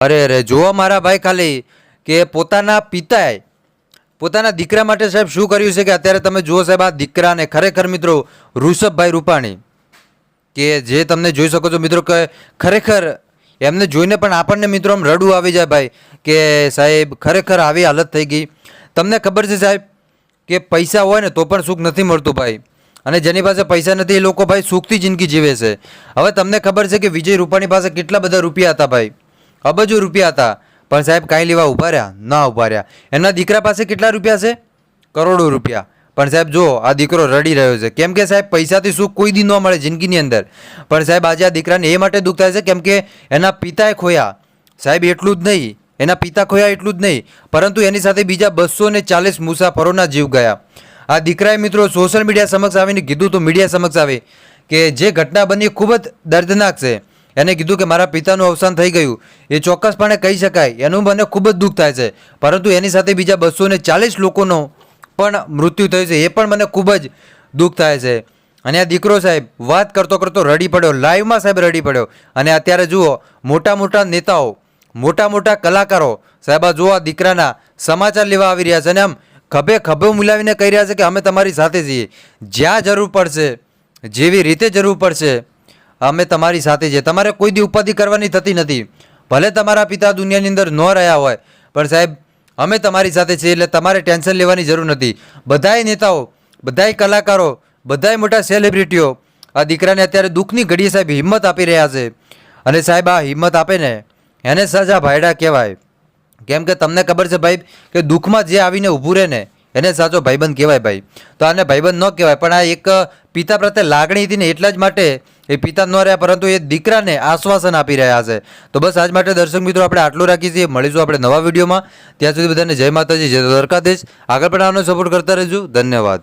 અરે અરે, જુઓ મારા ભાઈ ખાલી, કે પોતાના પિતાએ, પોતાના દીકરા માટે સાહેબ શું કર્યું છે કે અત્યારે તમે જુઓ સાહેબ, આ દીકરાને ખરેખર મિત્રો ઋષભભાઈ રૂપાણી, કે જે તમને જોઈ શકો છો મિત્રો કે ખરેખર એમને જોઈને પણ આપણને મિત્રો આમ રડવું આવી જાય ભાઈ, કે સાહેબ ખરેખર આવી હાલત થઈ ગઈ. તમને ખબર છે સાહેબ કે પૈસા હોય ને તો પણ સુખ નથી મળતું ભાઈ, અને જેની પાસે પૈસા નથી એ લોકો ભાઈ સુખથી જિંદગી જીવે છે. હવે તમને ખબર છે કે વિજય રૂપાણી પાસે કેટલા બધા રૂપિયા હતા ભાઈ? અબજો રૂપિયા હતા. પણ સાહેબ કાંઈ લેવા ઊભા રહ્યા? ના ઊભા રહ્યા. એમના દીકરા પાસે કેટલા રૂપિયા છે? કરોડો રૂપિયા. પણ સાહેબ જો, આ દીકરો રડી રહ્યો છે. કેમ કે સાહેબ પૈસાથી સુખ કોઈ દી ન મળે જિંદગીની અંદર. પણ સાહેબ આજે આ દીકરાને એ માટે દુઃખ થાય છે કેમ કે એના પિતાએ ખોયા. સાહેબ એટલું જ નહીં. એના પિતા ખોયા એટલું જ નહીં. પરંતુ એની સાથે બીજા બસો ને ચાલીસ મુસાફરોના જીવ ગયા. આ દીકરાએ મિત્રો સોશિયલ મીડિયા સમક્ષ આવીને કીધું તો મીડિયા સમક્ષ આવી કે જે ઘટના બની ખૂબ જ દર્દનાક છે. એને કીધું કે મારા પિતાનું અવસાન થઈ ગયું. એ ચોક્કસપણે કહી શકાય. એનું મને ખૂબ જ દુઃખ થાય છે. પરંતુ એની સાથે બીજા બસો ને ચાલીસ લોકોનો પણ મૃત્યુ થયું છે. એ પણ મને ખૂબ જ દુઃખ થાય છે. અને આ દીકરો સાહેબ વાત કરતો કરતો રડી પડ્યો. લાઈવમાં સાહેબ રડી પડ્યો. અને અત્યારે જુઓ, મોટા મોટા નેતાઓ, મોટા મોટા કલાકારો સાહેબ, આ જુઓ આ દીકરાના સમાચાર લેવા આવી રહ્યા છે. અને આમ ખભે ખભે મિલાવીને કહી રહ્યા છે કે અમે તમારી સાથે છીએ. જ્યાં જરૂર પડશે, જેવી રીતે જરૂર પડશે અમે તમારી સાથે છીએ. તમારે કોઈ દી ઉપાધિ કરવાની થતી નથી. ભલે તમારા પિતા દુનિયાની અંદર ન રહ્યા હોય, પણ સાહેબ, અમે તમારી સાથે છીએ એટલે તમારે ટેન્શન લેવાની જરૂર નથી. બધાય નેતાઓ, બધાય કલાકારો, બધાય મોટા સેલિબ્રિટીઓ, આ દીકરાને અત્યારે દુઃખની ઘડીએ સાહેબ હિંમત આપી રહ્યા છે. અને સાહેબ, આ હિંમત આપે ને, એને સજા ભાયડા કહેવાય. કેમ કે તમને ખબર છે ભાઈ, કે દુઃખમાં જે આવીને ઊભું રહે ને એને સાચો ભાઈબંધ કહેવાય ભાઈ. તો આને ભાઈબંધ ન કહેવાય, પણ આ એક પિતા પ્રત્યે લાગણી હતી ને એટલા જ માટે એ પિતા ન રહ્યા, પરંતુ એ દીકરાને આશ્વાસન આપી રહ્યા છે. તો બસ આજ માટે દર્શક મિત્રો આપણે આટલું રાખીએ છીએ. મળીશું આપણે નવા વિડીયોમાં. ત્યાં સુધી બધાને જય માતાજી, જય દ્વારકાધીશ. આગળ પણ આનો સપોર્ટ કરતા રહેજો. ધન્યવાદ.